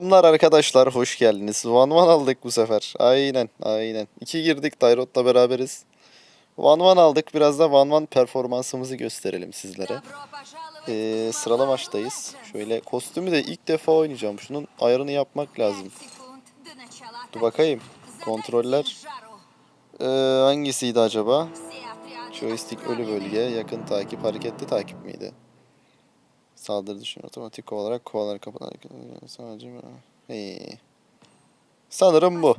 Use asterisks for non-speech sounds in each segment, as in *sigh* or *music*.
Bunlar arkadaşlar hoş geldiniz. Van Van aldık bu sefer. Aynen aynen. İki girdik Dairot'la beraberiz. Van Van aldık. Biraz da Van Van performansımızı gösterelim sizlere. Ee, sıralama maçtayız. Şöyle kostümü de ilk defa oynayacağım. Şunun ayarını yapmak lazım. Dur bakayım. Kontroller. Ee, hangisiydi acaba? Joystick ölü bölge, yakın takip, hareketli takip miydi? Saldırı düşünün otomatik olarak kovalar kapılar sadece hey. Sanırım bu.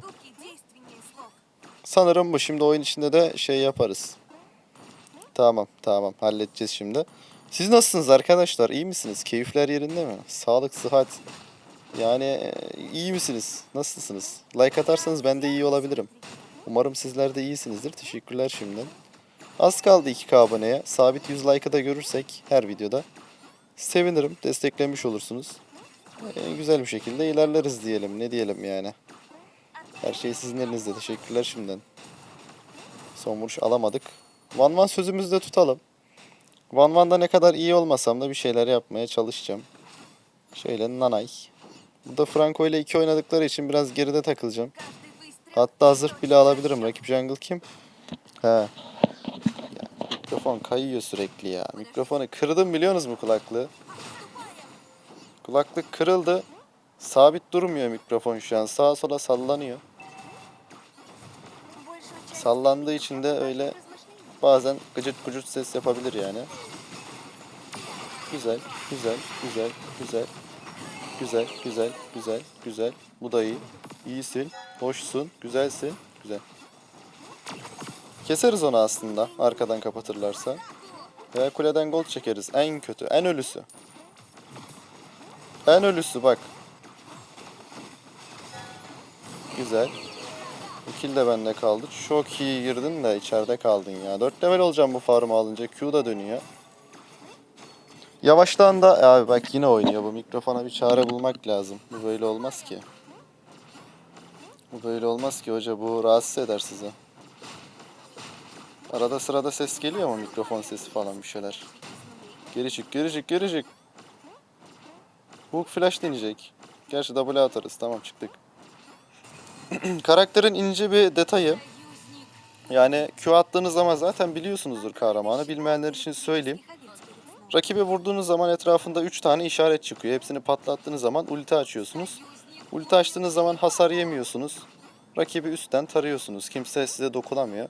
Sanırım bu. Şimdi oyun içinde de şey yaparız. Tamam, tamam. Halledeceğiz şimdi. Siz nasılsınız arkadaşlar? İyi misiniz? Keyifler yerinde mi? Sağlık, sıhhat. Yani e, iyi misiniz? Nasılsınız? Like atarsanız ben de iyi olabilirim. Umarım sizler de iyisinizdir. Teşekkürler şimdiden. Az kaldı 2K aboneye. Sabit 100 like'ı da görürsek her videoda. Sevinirim. Desteklemiş olursunuz. Ee, güzel bir şekilde ilerleriz diyelim. Ne diyelim yani. Her şey sizin elinizde. Teşekkürler şimdiden. Son vuruş alamadık. Van Van sözümüzü de tutalım. Van Van'da ne kadar iyi olmasam da bir şeyler yapmaya çalışacağım. Şöyle nanay. Burada Franco ile iki oynadıkları için biraz geride takılacağım. Hatta zırh bile alabilirim. Rakip jungle kim? He. Mikrofon kayıyor sürekli ya. Mikrofonu kırdım biliyorsunuz mu kulaklığı? Kulaklık kırıldı. Sabit durmuyor mikrofon şu an. Sağa sola sallanıyor. Sallandığı için de öyle bazen gıcırt gıcırt ses yapabilir yani. Güzel, güzel, güzel, güzel. Güzel, güzel, güzel, güzel. Bu da iyi. İyisin, hoşsun, güzelsin, güzel. Keseriz onu aslında arkadan kapatırlarsa. Veya kuleden gol çekeriz. En kötü, en ölüsü. En ölüsü bak. Güzel. Bu kill de bende kaldı. Çok iyi girdin de içeride kaldın ya. 4 level olacağım bu farmı alınca. Q da dönüyor. Yavaştan da abi bak yine oynuyor bu mikrofona bir çare bulmak lazım. Bu böyle olmaz ki. Bu böyle olmaz ki hoca bu rahatsız eder sizi. Arada sırada ses geliyor mu mikrofon sesi falan bir şeyler. Geri çık geri çık geri çık. Hook flash deneyecek. Gerçi double atarız tamam çıktık. *clears throat* Karakterin ince bir detayı. Yani Q attığınız zaman zaten biliyorsunuzdur kahramanı. Bilmeyenler için söyleyeyim. Rakibe vurduğunuz zaman etrafında 3 tane işaret çıkıyor. Hepsini patlattığınız zaman ulti açıyorsunuz. Ulti açtığınız zaman hasar yemiyorsunuz. Rakibi üstten tarıyorsunuz. Kimse size dokunamıyor.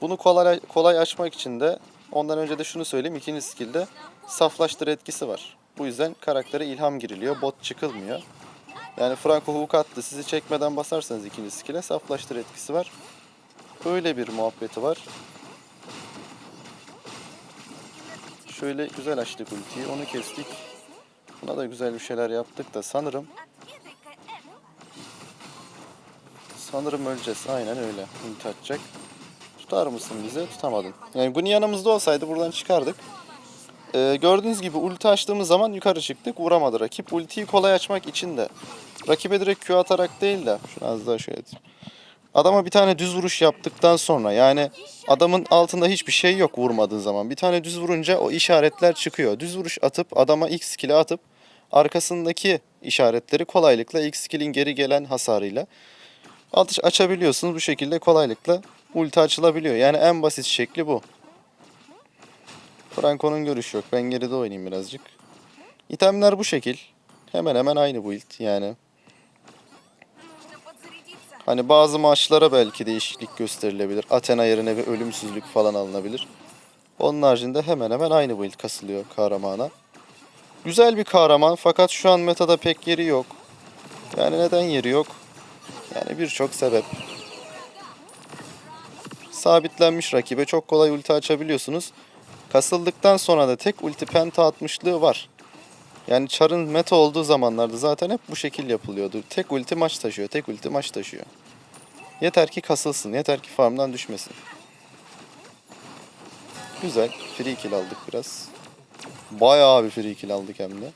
Bunu kolay, kolay açmak için de ondan önce de şunu söyleyeyim. ikinci skill'de saflaştır etkisi var. Bu yüzden karaktere ilham giriliyor. Bot çıkılmıyor. Yani Franco hook attı. Sizi çekmeden basarsanız ikinci skill'e saflaştır etkisi var. Böyle bir muhabbeti var. Şöyle güzel açtık ultiyi. Onu kestik. Buna da güzel bir şeyler yaptık da sanırım sanırım öleceğiz. Aynen öyle. Ulti atacak. Tutar mısın bize? Tutamadın. Yani Guni yanımızda olsaydı buradan çıkardık. Ee, gördüğünüz gibi ulti açtığımız zaman yukarı çıktık. Vuramadı rakip. Ultiyi kolay açmak için de rakibe direkt Q atarak değil de şunu az daha şöyle yapayım. Adama bir tane düz vuruş yaptıktan sonra yani adamın altında hiçbir şey yok vurmadığın zaman. Bir tane düz vurunca o işaretler çıkıyor. Düz vuruş atıp adama X skill'i atıp arkasındaki işaretleri kolaylıkla X skill'in geri gelen hasarıyla atış açabiliyorsunuz. Bu şekilde kolaylıkla ulti açılabiliyor. Yani en basit şekli bu. Franco'nun görüşü yok. Ben geride oynayayım birazcık. İtemler bu şekil. Hemen hemen aynı build yani. Hani bazı maçlara belki değişiklik gösterilebilir. Athena yerine bir ölümsüzlük falan alınabilir. Onun haricinde hemen hemen aynı build kasılıyor kahramana. Güzel bir kahraman fakat şu an metada pek yeri yok. Yani neden yeri yok? Yani birçok sebep. Sabitlenmiş rakibe çok kolay ulti açabiliyorsunuz. Kasıldıktan sonra da tek ulti penta atmışlığı var. Yani Char'ın meta olduğu zamanlarda zaten hep bu şekil yapılıyordu. Tek ulti maç taşıyor, tek ulti maç taşıyor. Yeter ki kasılsın, yeter ki farmdan düşmesin. Güzel, free kill aldık biraz. Bayağı bir free kill aldık hem de.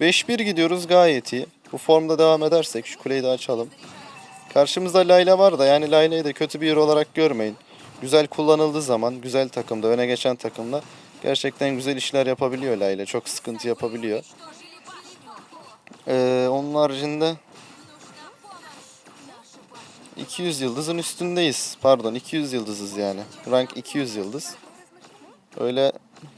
5-1 gidiyoruz gayet iyi. Bu formda devam edersek şu kuleyi de açalım. Karşımızda Layla var da yani Layla'yı da kötü bir hero olarak görmeyin. Güzel kullanıldığı zaman, güzel takımda, öne geçen takımda gerçekten güzel işler yapabiliyor Layla. Çok sıkıntı yapabiliyor. Ee, onun haricinde 200 yıldızın üstündeyiz. Pardon 200 yıldızız yani. Rank 200 yıldız. Öyle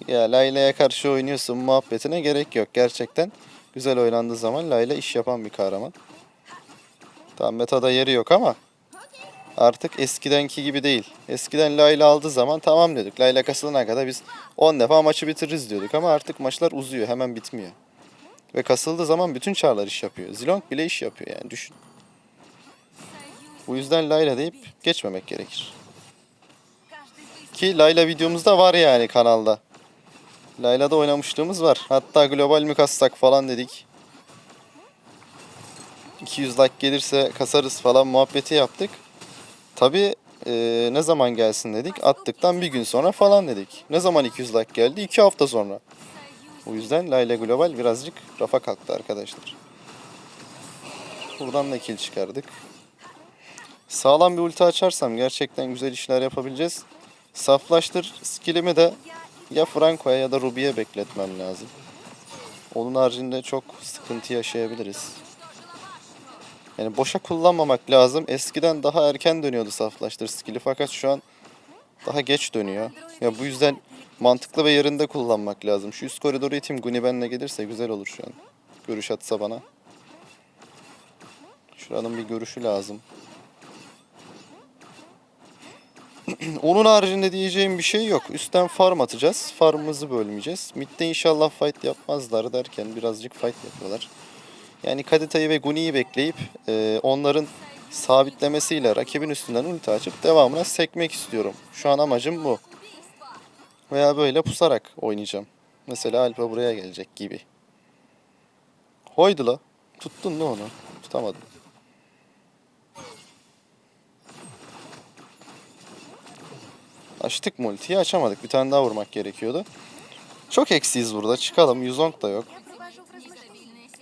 ya Layla'ya karşı oynuyorsun muhabbetine gerek yok. Gerçekten güzel oynandığı zaman Layla iş yapan bir kahraman. Tamam metada yeri yok ama artık eskidenki gibi değil. Eskiden Layla aldığı zaman tamam dedik. Layla kasılana kadar biz 10 defa maçı bitiririz diyorduk ama artık maçlar uzuyor hemen bitmiyor. Ve kasıldığı zaman bütün çarlar iş yapıyor. Zilong bile iş yapıyor yani düşün. Bu yüzden Layla deyip geçmemek gerekir. Ki Layla videomuzda var yani kanalda. Layla'da oynamışlığımız var. Hatta global mi kassak falan dedik. 200 like gelirse kasarız falan muhabbeti yaptık. Tabi ne zaman gelsin dedik. Attıktan bir gün sonra falan dedik. Ne zaman 200 like geldi? 2 hafta sonra. O yüzden Layla Global birazcık rafa kalktı arkadaşlar. Buradan da kill çıkardık. Sağlam bir ulti açarsam gerçekten güzel işler yapabileceğiz. Saflaştır skillimi de ya Franco'ya ya da Ruby'ye bekletmem lazım. Onun haricinde çok sıkıntı yaşayabiliriz. Yani boşa kullanmamak lazım. Eskiden daha erken dönüyordu saflaştır skill'i fakat şu an daha geç dönüyor. Ya bu yüzden mantıklı ve yerinde kullanmak lazım. Şu üst koridoru iteyim Guni benle gelirse güzel olur şu an. Görüş atsa bana. Şuranın bir görüşü lazım. *clears throat* Onun haricinde diyeceğim bir şey yok. Üstten farm atacağız. Farmımızı bölmeyeceğiz. Mid'de inşallah fight yapmazlar derken birazcık fight yapıyorlar. Yani Kadita'yı ve Guni'yi bekleyip e, onların sabitlemesiyle rakibin üstünden ulti açıp devamına sekmek istiyorum. Şu an amacım bu. Veya böyle pusarak oynayacağım. Mesela Alpa buraya gelecek gibi. Hoydu la. Tuttun da onu. Tutamadım. Açtık multiyi açamadık. Bir tane daha vurmak gerekiyordu. Çok eksiyiz burada. Çıkalım. Yuzong da yok.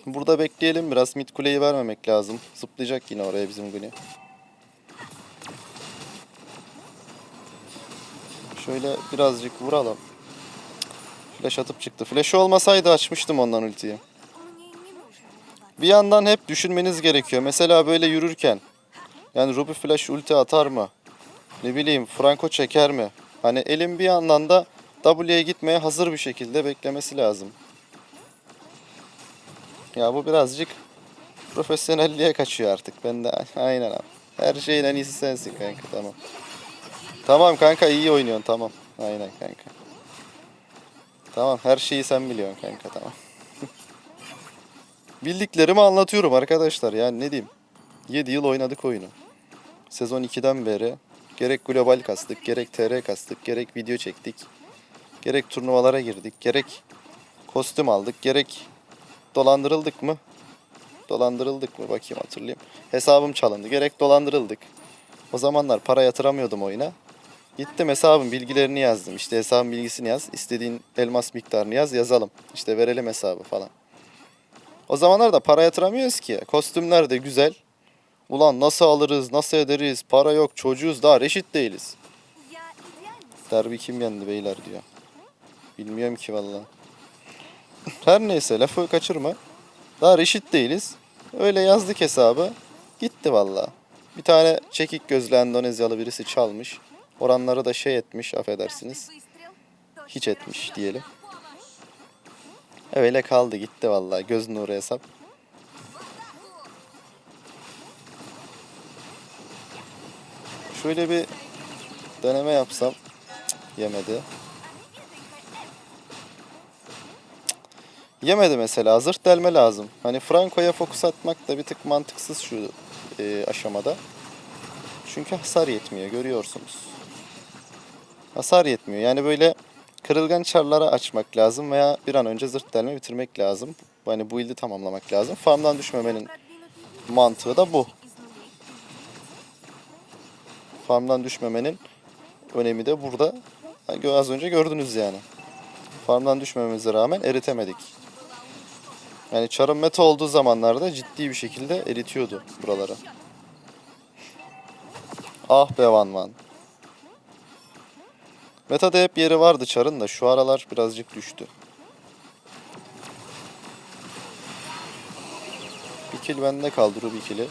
Burada bekleyelim biraz. Mid kuleyi vermemek lazım. Zıplayacak yine oraya bizim Guni. Şöyle birazcık vuralım. Flash atıp çıktı. Flash olmasaydı açmıştım ondan ultiyi. Bir yandan hep düşünmeniz gerekiyor. Mesela böyle yürürken yani Ruby Flash ulti atar mı? Ne bileyim Franco çeker mi? Hani elim bir yandan da W'ye gitmeye hazır bir şekilde beklemesi lazım. Ya bu birazcık profesyonelliğe kaçıyor artık. Ben de aynen abi. Her şeyin en iyisi sensin kanka tamam. Tamam kanka iyi oynuyorsun tamam. Aynen kanka. Tamam her şeyi sen biliyorsun kanka tamam. *laughs* Bildiklerimi anlatıyorum arkadaşlar yani ne diyeyim. 7 yıl oynadık oyunu. Sezon 2'den beri gerek global kastık, gerek TR kastık, gerek video çektik. Gerek turnuvalara girdik, gerek kostüm aldık, gerek dolandırıldık mı? Dolandırıldık mı bakayım hatırlayayım. Hesabım çalındı, gerek dolandırıldık. O zamanlar para yatıramıyordum oyuna. Gittim hesabın bilgilerini yazdım. İşte hesabın bilgisini yaz. istediğin elmas miktarını yaz yazalım. İşte verelim hesabı falan. O zamanlar da para yatıramıyoruz ki. Kostümler de güzel. Ulan nasıl alırız, nasıl ederiz, para yok, çocuğuz daha reşit değiliz. Derbi kim yendi beyler diyor. Bilmiyorum ki valla. Her neyse lafı kaçırma. Daha reşit değiliz. Öyle yazdık hesabı. Gitti valla. Bir tane çekik gözlü Endonezyalı birisi çalmış. Oranları da şey etmiş affedersiniz. Hiç etmiş diyelim. Öyle kaldı gitti valla. Göz nuru hesap. Şöyle bir deneme yapsam. Cık, yemedi. Yemedi mesela. Zırt delme lazım. Hani Franco'ya fokus atmak da bir tık mantıksız şu e, aşamada. Çünkü hasar yetmiyor görüyorsunuz. Hasar yetmiyor. Yani böyle kırılgan çarlara açmak lazım veya bir an önce zırt delme bitirmek lazım. Hani bu build'i tamamlamak lazım. Farmdan düşmemenin mantığı da bu. Farmdan düşmemenin önemi de burada. Hani Az önce gördünüz yani. Farmdan düşmememize rağmen eritemedik. Yani çarın meta olduğu zamanlarda ciddi bir şekilde eritiyordu buraları. Ah be Van Van. Meta'da hep yeri vardı çarın da şu aralar birazcık düştü. kill bende kaldı Ruby kill'i.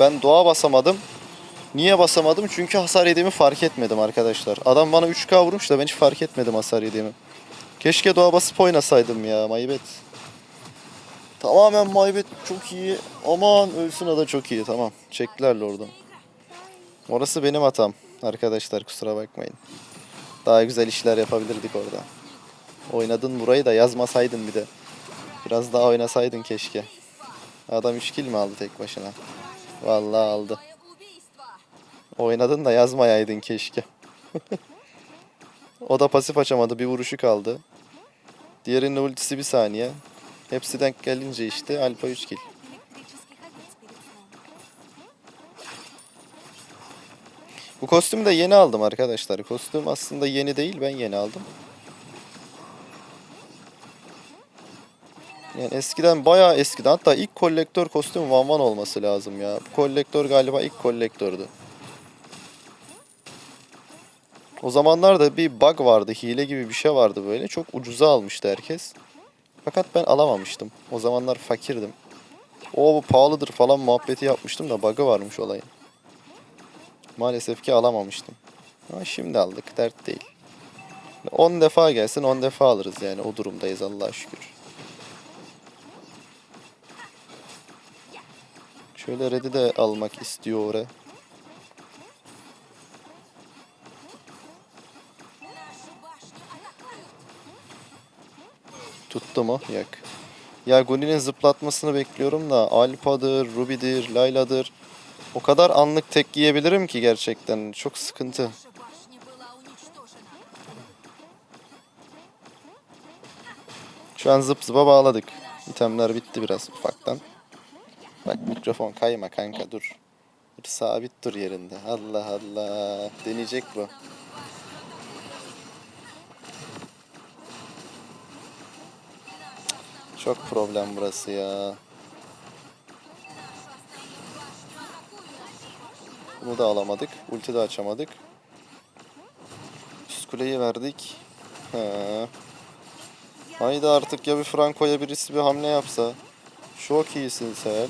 Ben doğa basamadım. Niye basamadım? Çünkü hasar yediğimi fark etmedim arkadaşlar. Adam bana 3K vurmuş da ben hiç fark etmedim hasar yediğimi. Keşke doğa basıp oynasaydım ya maybet. Tamamen maybet çok iyi. Aman ölsün o da çok iyi tamam. Çektiler oradan. Orası benim hatam. Arkadaşlar kusura bakmayın. Daha güzel işler yapabilirdik orada. Oynadın burayı da yazmasaydın bir de. Biraz daha oynasaydın keşke. Adam 3 kill mi aldı tek başına? Vallahi aldı. Oynadın da yazmayaydın keşke. *laughs* o da pasif açamadı. Bir vuruşu kaldı. Diğerinin ultisi bir saniye. Hepsi denk gelince işte Alpa Üçgil. Bu kostümü de yeni aldım arkadaşlar. Kostüm aslında yeni değil ben yeni aldım. Yani eskiden bayağı eskiden hatta ilk kolektör kostüm Van Van olması lazım ya. Bu kolektör galiba ilk kolektördü. O zamanlarda bir bug vardı, hile gibi bir şey vardı böyle. Çok ucuza almıştı herkes. Fakat ben alamamıştım. O zamanlar fakirdim. O bu pahalıdır falan muhabbeti yapmıştım da bug'ı varmış olayın. Maalesef ki alamamıştım. Ama şimdi aldık. Dert değil. 10 defa gelsin 10 defa alırız yani. O durumdayız Allah'a şükür. Şöyle Red'i de almak istiyor oraya. Tuttu mu? Yok. Ya Goni'nin zıplatmasını bekliyorum da Alpa'dır, Ruby'dir, Layla'dır. O kadar anlık tek yiyebilirim ki gerçekten. Çok sıkıntı. Şu an zıp zıpa bağladık. İtemler bitti biraz ufaktan. Bak mikrofon kayma kanka dur. Dur sabit dur yerinde. Allah Allah. Deneyecek bu. Çok problem burası ya. Bunu da alamadık. Ulti de açamadık. Üst kuleyi verdik. He. Haydi artık ya bir Franco'ya birisi bir hamle yapsa. Çok iyisin sen.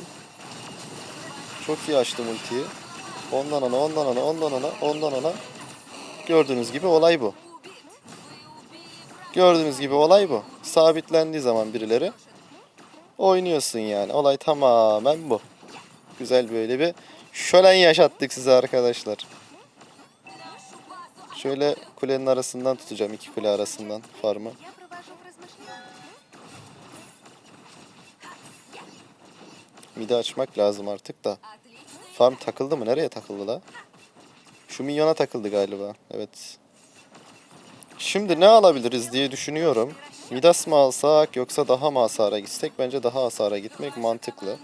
Çok iyi açtım ultiyi. Ondan ona, ondan ona, ondan ona, ondan ona. Gördüğünüz gibi olay bu. Gördüğünüz gibi olay bu. Sabitlendiği zaman birileri oynuyorsun yani. Olay tamamen bu. Güzel böyle bir şölen yaşattık size arkadaşlar. Şöyle kulenin arasından tutacağım. iki kule arasından farmı. Midi açmak lazım artık da. Farm takıldı mı? Nereye takıldı la? Şu minyona takıldı galiba. Evet. Şimdi ne alabiliriz diye düşünüyorum. Midas mı alsak yoksa daha mı hasara gitsek? Bence daha hasara gitmek mantıklı.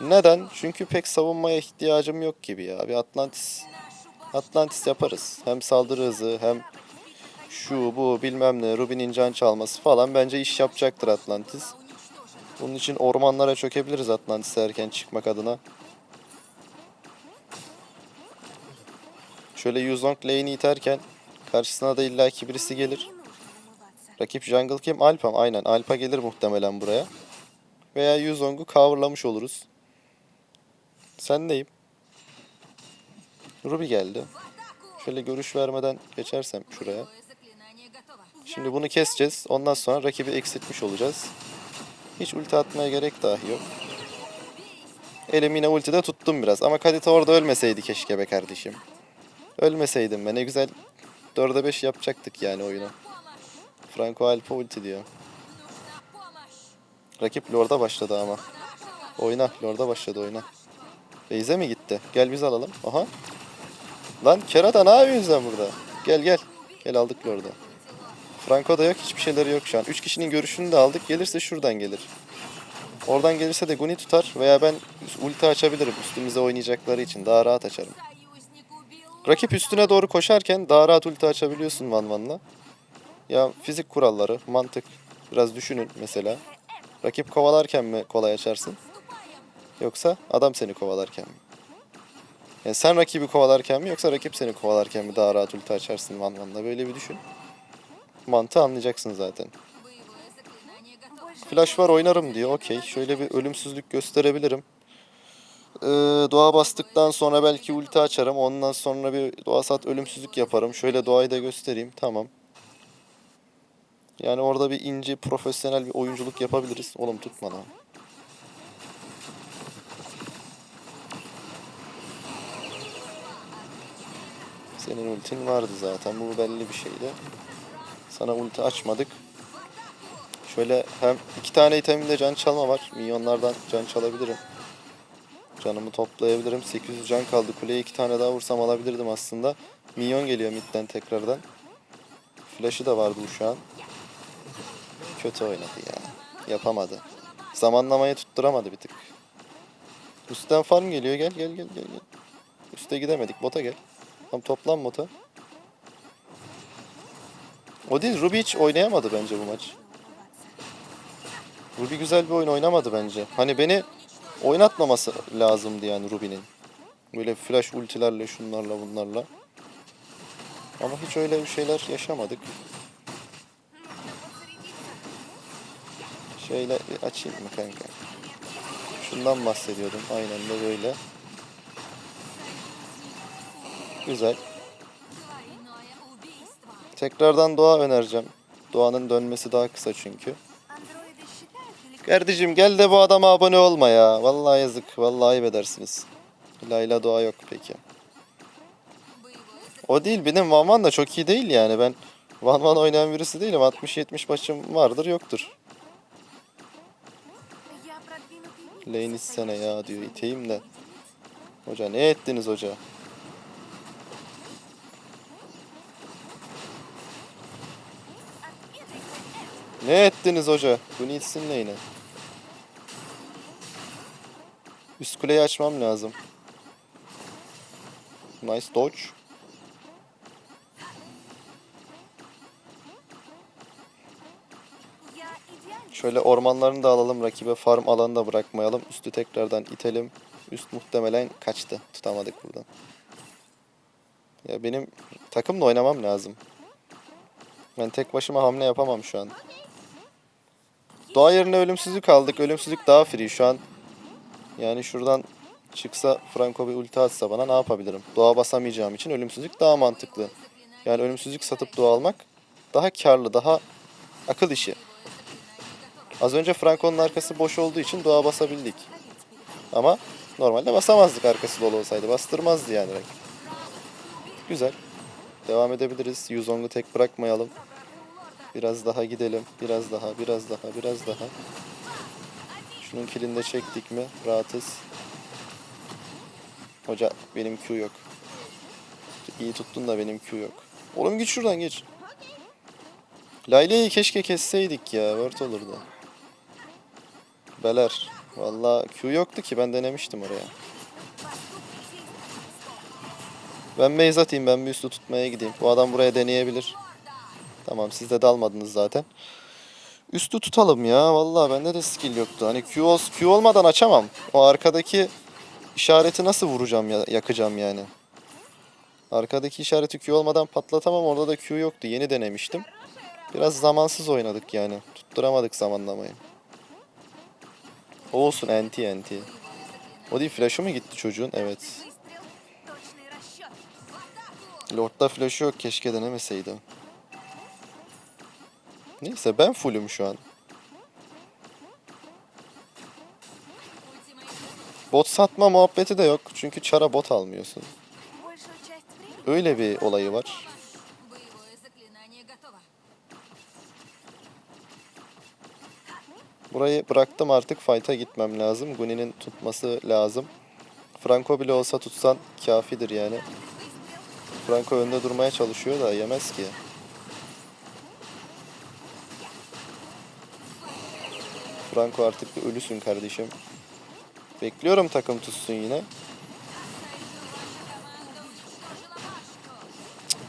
Neden? Çünkü pek savunmaya ihtiyacım yok gibi ya. Bir Atlantis Atlantis yaparız. Hem saldırı hızı hem şu bu bilmem ne Ruby'nin can çalması falan bence iş yapacaktır Atlantis. Bunun için ormanlara çökebiliriz Atlantis'e erken çıkmak adına. Şöyle Yuzong lane'i iterken Karşısına da illaki birisi gelir. Rakip jungle kim? Alpam aynen. Alpa gelir muhtemelen buraya. Veya Yuzong'u coverlamış oluruz. Sen neyim? Ruby geldi. Şöyle görüş vermeden geçersem şuraya. Şimdi bunu keseceğiz. Ondan sonra rakibi eksiltmiş olacağız. Hiç ulti atmaya gerek dahi yok. Elim yine ultide tuttum biraz. Ama Kadita orada ölmeseydi keşke be kardeşim. Ölmeseydim be ne güzel 4'e 5 yapacaktık yani oyunu. Franco Alpo ulti diyor. Rakip Lord'a başladı ama. Oyna. Lord'a başladı oyna. Beyze mi gitti? Gel biz alalım. Aha. Lan Kerata ne yapıyorsun sen burada? Gel gel. Gel aldık Lord'a. Franco da yok. Hiçbir şeyleri yok şu an. 3 kişinin görüşünü de aldık. Gelirse şuradan gelir. Oradan gelirse de Guni tutar veya ben ulti açabilirim üstümüze oynayacakları için. Daha rahat açarım. Rakip üstüne doğru koşarken daha rahat ulti açabiliyorsun Van Van'la. Ya fizik kuralları, mantık. Biraz düşünün mesela. Rakip kovalarken mi kolay açarsın? Yoksa adam seni kovalarken mi? Yani sen rakibi kovalarken mi yoksa rakip seni kovalarken mi daha rahat ulti açarsın Van Van'la? Böyle bir düşün. Mantığı anlayacaksın zaten. Flash var oynarım diyor. Okey. Şöyle bir ölümsüzlük gösterebilirim. Ee, doğa bastıktan sonra belki ulti açarım. Ondan sonra bir doğa sat ölümsüzlük yaparım. Şöyle doğayı da göstereyim. Tamam. Yani orada bir ince profesyonel bir oyunculuk yapabiliriz. Oğlum tutma lan. Senin ultin vardı zaten. Bu belli bir şeydi. Sana ulti açmadık. Şöyle hem iki tane itemimde can çalma var. Minyonlardan can çalabilirim. Canımı toplayabilirim. 800 can kaldı. Kuleye iki tane daha vursam alabilirdim aslında. Minyon geliyor midden tekrardan. Flash'ı da vardı şu an. Kötü oynadı ya. Yapamadı. Zamanlamayı tutturamadı bir tık. Üstten farm geliyor. Gel gel gel gel. Üste gidemedik. Bota gel. Tam toplan bota. O değil. Ruby hiç oynayamadı bence bu maç. Ruby güzel bir oyun oynamadı bence. Hani beni oynatmaması lazımdı yani Ruby'nin. Böyle flash ultilerle şunlarla bunlarla. Ama hiç öyle bir şeyler yaşamadık. Şöyle açayım mı kanka? Şundan bahsediyordum. Aynen de böyle. Güzel. Tekrardan doğa önereceğim. Doğanın dönmesi daha kısa çünkü. Kardeşim gel de bu adama abone olma ya. Vallahi yazık. Vallahi ayıp edersiniz. Layla doğa yok peki. O değil benim Van Van da çok iyi değil yani ben Van Van oynayan birisi değilim 60-70 başım vardır yoktur. Lane istene ya diyor iteyim de. Hoca ne ettiniz hoca? Ne ettiniz hoca? Bunu itsin lane'e. Üst kuleyi açmam lazım. Nice dodge. Şöyle ormanlarını da alalım. Rakibe farm alanı da bırakmayalım. Üstü tekrardan itelim. Üst muhtemelen kaçtı. Tutamadık buradan. Ya benim takımla oynamam lazım. Ben tek başıma hamle yapamam şu an. Doğa yerine ölümsüzlük aldık. Ölümsüzlük daha free. Şu an yani şuradan çıksa Franco bir ulti atsa bana ne yapabilirim? Doğa basamayacağım için ölümsüzlük daha mantıklı. Yani ölümsüzlük satıp doğa almak daha karlı, daha akıl işi. Az önce Franco'nun arkası boş olduğu için doğa basabildik. Ama normalde basamazdık arkası dolu olsaydı. Bastırmazdı yani. Güzel. Devam edebiliriz. Yuzong'u tek bırakmayalım. Biraz daha gidelim. Biraz daha, biraz daha, biraz daha. Şunun kilini çektik mi? Rahatız. Hoca benim Q yok. İyi tuttun da benim Q yok. Oğlum git şuradan geç. Layla'yı keşke kesseydik ya. Word olurdu. Beler. Valla Q yoktu ki ben denemiştim oraya. Ben base atayım ben bir üstü tutmaya gideyim. Bu adam buraya deneyebilir. Tamam siz de dalmadınız zaten. Üstü tutalım ya. Vallahi bende de skill yoktu. Hani Q, ol, Q olmadan açamam. O arkadaki işareti nasıl vuracağım, ya, yakacağım yani. Arkadaki işareti Q olmadan patlatamam. Orada da Q yoktu. Yeni denemiştim. Biraz zamansız oynadık yani. Tutturamadık zamanlamayı. O olsun anti anti. O değil flash'ı mı gitti çocuğun? Evet. Lord'da flash'ı yok. Keşke denemeseydi. Neyse ben fullüm şu an. Bot satma muhabbeti de yok. Çünkü çara bot almıyorsun. Öyle bir olayı var. Burayı bıraktım artık fight'a gitmem lazım. Guni'nin tutması lazım. Franco bile olsa tutsan kafidir yani. Franco önde durmaya çalışıyor da yemez ki. Franco artık bir ölüsün kardeşim. Bekliyorum takım tutsun yine.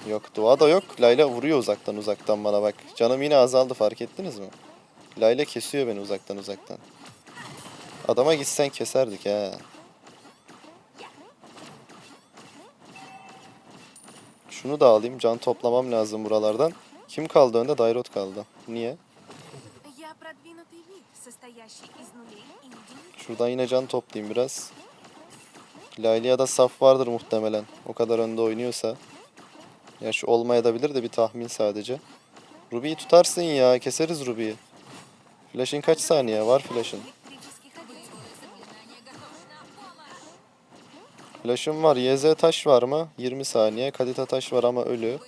Yok dua da yok. Layla vuruyor uzaktan uzaktan bana bak. Canım yine azaldı fark ettiniz mi? Layla kesiyor beni uzaktan uzaktan. Adama gitsen keserdik ha. Şunu da alayım. Can toplamam lazım buralardan. Kim kaldı önde? Dairot kaldı. Niye? Şuradan yine can toplayayım biraz. Laylia'da saf vardır muhtemelen. O kadar önde oynuyorsa. Yaş olmaya da bilir de bir tahmin sadece. Ruby'yi tutarsın ya. Keseriz Ruby'yi. Flash'in kaç saniye var flash'in? flash'ın? Var. YZ taş var mı? 20 saniye. Kadita taş var ama ölü.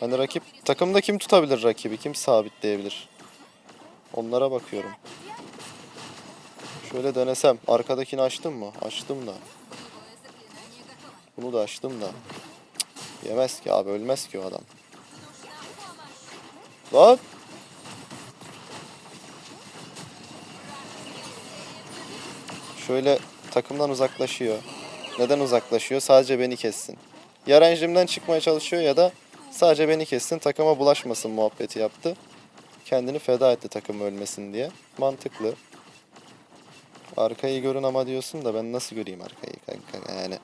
Hani rakip takımda kim tutabilir rakibi? Kim sabitleyebilir? Onlara bakıyorum. Şöyle denesem. Arkadakini açtım mı? Açtım da. Bunu da açtım da. Cık, Yemez ki abi. Ölmez ki o adam. Lan! Şöyle takımdan uzaklaşıyor. Neden uzaklaşıyor? Sadece beni kessin. Ya çıkmaya çalışıyor ya da sadece beni kessin takıma bulaşmasın muhabbeti yaptı. Kendini feda etti takım ölmesin diye. Mantıklı. Arkayı görün ama diyorsun da ben nasıl göreyim arkayı kanka yani.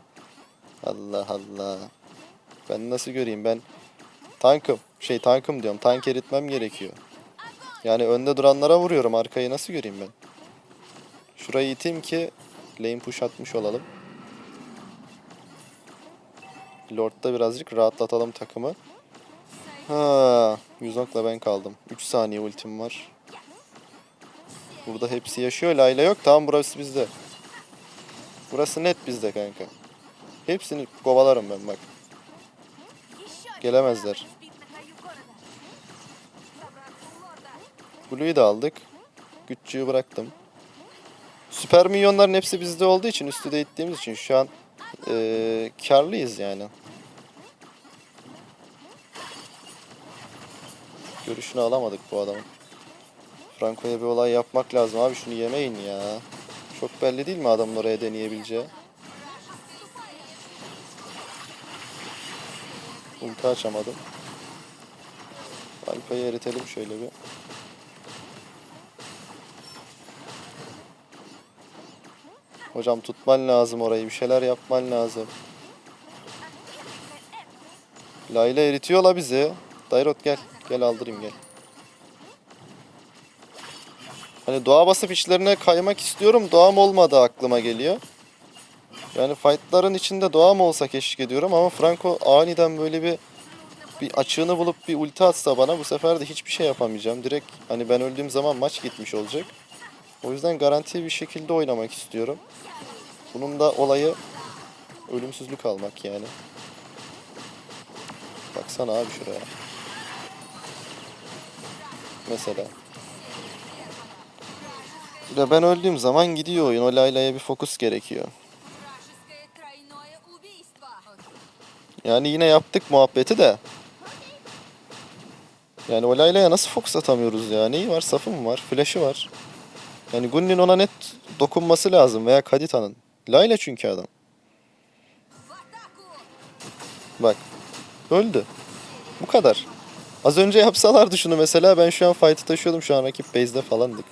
Allah Allah. Ben nasıl göreyim ben tankım. Şey tankım diyorum. Tank eritmem gerekiyor. Yani önde duranlara vuruyorum. Arkayı nasıl göreyim ben? Şurayı iteyim ki lane push atmış olalım. Lord'da birazcık rahatlatalım takımı. Ha, Yuzak'la ben kaldım. 3 saniye ultim var. Burada hepsi yaşıyor. Layla yok. Tamam burası bizde. Burası net bizde kanka. Hepsini kovalarım ben bak. Gelemezler. Blue'yu da aldık. Güççüyü bıraktım. Süper milyonların hepsi bizde olduğu için üstüde ittiğimiz için şu an ee, karlıyız yani. Görüşünü alamadık bu adamın. Franco'ya bir olay yapmak lazım abi şunu yemeyin ya. Çok belli değil mi adamın oraya deneyebileceği? Ulti açamadım. Alpa'yı eritelim şöyle bir. Hocam tutman lazım orayı. Bir şeyler yapman lazım. Layla eritiyor la bizi. Dairot gel. Gel aldırayım gel. Hani doğa basıp içlerine kaymak istiyorum. Doğam olmadı aklıma geliyor. Yani fightların içinde doğam olsa keşke ediyorum ama Franco aniden böyle bir bir açığını bulup bir ulti atsa bana bu sefer de hiçbir şey yapamayacağım. Direkt hani ben öldüğüm zaman maç gitmiş olacak. O yüzden garanti bir şekilde oynamak istiyorum. Bunun da olayı ölümsüzlük almak yani. Baksana abi şuraya mesela. Ve ben öldüğüm zaman gidiyor oyun. O Layla'ya bir fokus gerekiyor. Yani yine yaptık muhabbeti de. Yani o Layla'ya nasıl fokus atamıyoruz ya? Neyi var? Safı mı var? Flash'ı var. Yani Gunnin ona net dokunması lazım veya Kadita'nın. Layla çünkü adam. Bak. Öldü. Bu kadar. Az önce yapsalardı şunu mesela ben şu an fight'ı taşıyordum. Şu an rakip base'de falandık.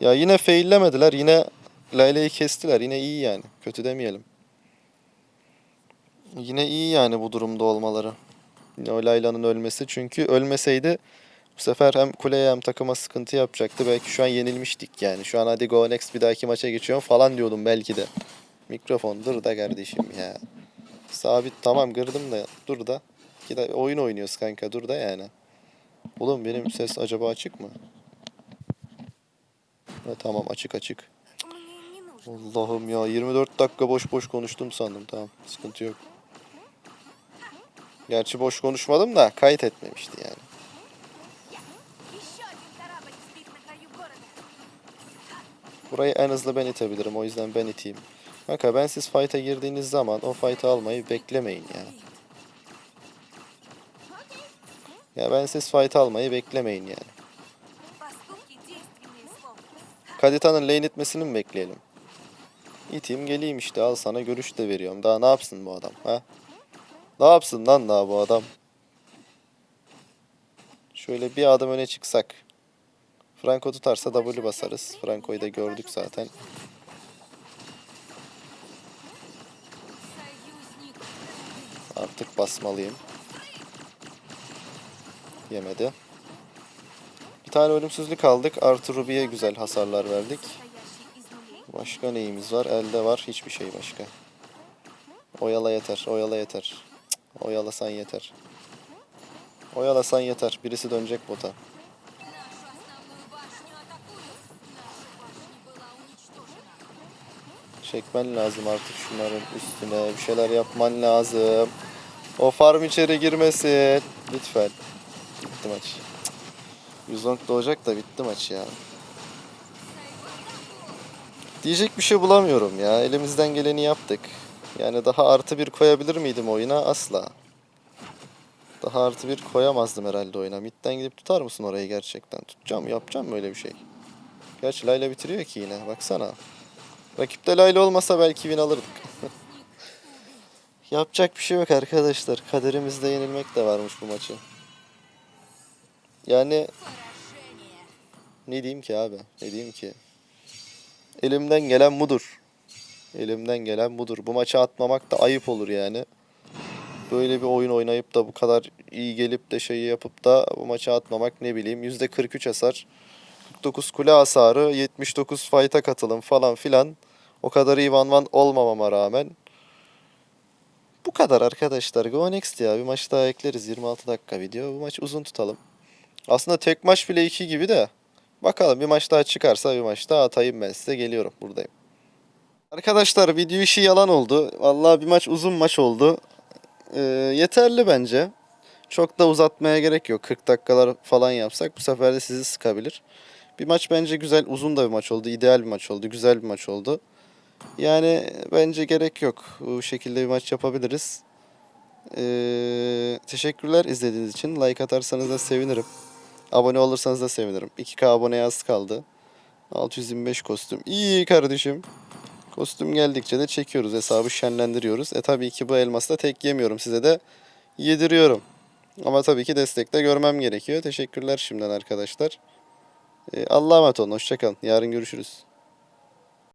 Ya yine faillemediler. Yine Layla'yı kestiler. Yine iyi yani. Kötü demeyelim. Yine iyi yani bu durumda olmaları. Yine o Layla'nın ölmesi. Çünkü ölmeseydi bu sefer hem kuleye hem takıma sıkıntı yapacaktı. Belki şu an yenilmiştik yani. Şu an hadi go next bir dahaki maça geçiyorum falan diyordum belki de. Mikrofon dur da kardeşim ya. Sabit tamam kırdım da dur da. İki de oyun oynuyoruz kanka dur da yani. Oğlum benim ses acaba açık mı? Ha, tamam açık açık. Allah'ım ya 24 dakika boş boş konuştum sandım tamam sıkıntı yok. Gerçi boş konuşmadım da kayıt etmemişti yani. Burayı en hızlı ben itebilirim o yüzden ben iteyim. Kanka ben siz fight'a girdiğiniz zaman o fight'ı almayı beklemeyin ya. Yani. Ya ben siz fight almayı beklemeyin yani. Kadita'nın lane itmesini mi bekleyelim? İteyim geleyim işte al sana görüş de veriyorum. Daha ne yapsın bu adam ha? Ne yapsın lan daha bu adam? Şöyle bir adım öne çıksak. Franco tutarsa W basarız. Franco'yu da gördük zaten. Artık basmalıyım. Yemedi. Bir tane ölümsüzlük aldık. Artı Ruby'ye güzel hasarlar verdik. Başka neyimiz var? Elde var. Hiçbir şey başka. Oyala yeter. Oyala yeter. Cık, oyalasan yeter. Oyalasan yeter. Birisi dönecek bota. Çekmen lazım artık şunların üstüne. Bir şeyler yapman lazım. O farm içeri girmesin. Lütfen. Bitti maç. Yuzong doğacak da bitti maç ya. Diyecek bir şey bulamıyorum ya. Elimizden geleni yaptık. Yani daha artı bir koyabilir miydim oyuna? Asla. Daha artı bir koyamazdım herhalde oyuna. Midden gidip tutar mısın orayı gerçekten? Tutacağım, yapacağım böyle bir şey. Gerçi Layla bitiriyor ki yine. Baksana. Rakipte Layla olmasa belki win alırdık. *laughs* Yapacak bir şey yok arkadaşlar. Kaderimizde yenilmek de varmış bu maçı. Yani ne diyeyim ki abi? Ne diyeyim ki? Elimden gelen budur. Elimden gelen budur. Bu maça atmamak da ayıp olur yani. Böyle bir oyun oynayıp da bu kadar iyi gelip de şeyi yapıp da bu maça atmamak ne bileyim. %43 hasar, 49 kule hasarı, 79 fight'a katılım falan filan. O kadar iyi van van olmamama rağmen. Bu kadar arkadaşlar. Go next ya. Bir maç daha ekleriz. 26 dakika video. Bu maç uzun tutalım. Aslında tek maç bile 2 gibi de. Bakalım bir maç daha çıkarsa bir maç daha atayım ben size. Geliyorum buradayım. Arkadaşlar video işi yalan oldu. Vallahi bir maç uzun maç oldu. Ee, yeterli bence. Çok da uzatmaya gerek yok. 40 dakikalar falan yapsak bu sefer de sizi sıkabilir. Bir maç bence güzel, uzun da bir maç oldu. ideal bir maç oldu. Güzel bir maç oldu. Yani bence gerek yok. Bu şekilde bir maç yapabiliriz. Ee, teşekkürler izlediğiniz için. Like atarsanız da sevinirim. Abone olursanız da sevinirim. 2K aboneye az kaldı. 625 kostüm. İyi kardeşim. Kostüm geldikçe de çekiyoruz. Hesabı şenlendiriyoruz. E tabii ki bu elması da tek yemiyorum. Size de yediriyorum. Ama tabii ki destekte görmem gerekiyor. Teşekkürler şimdiden arkadaşlar. E, Allah'a emanet olun. Hoşçakalın. Yarın görüşürüz.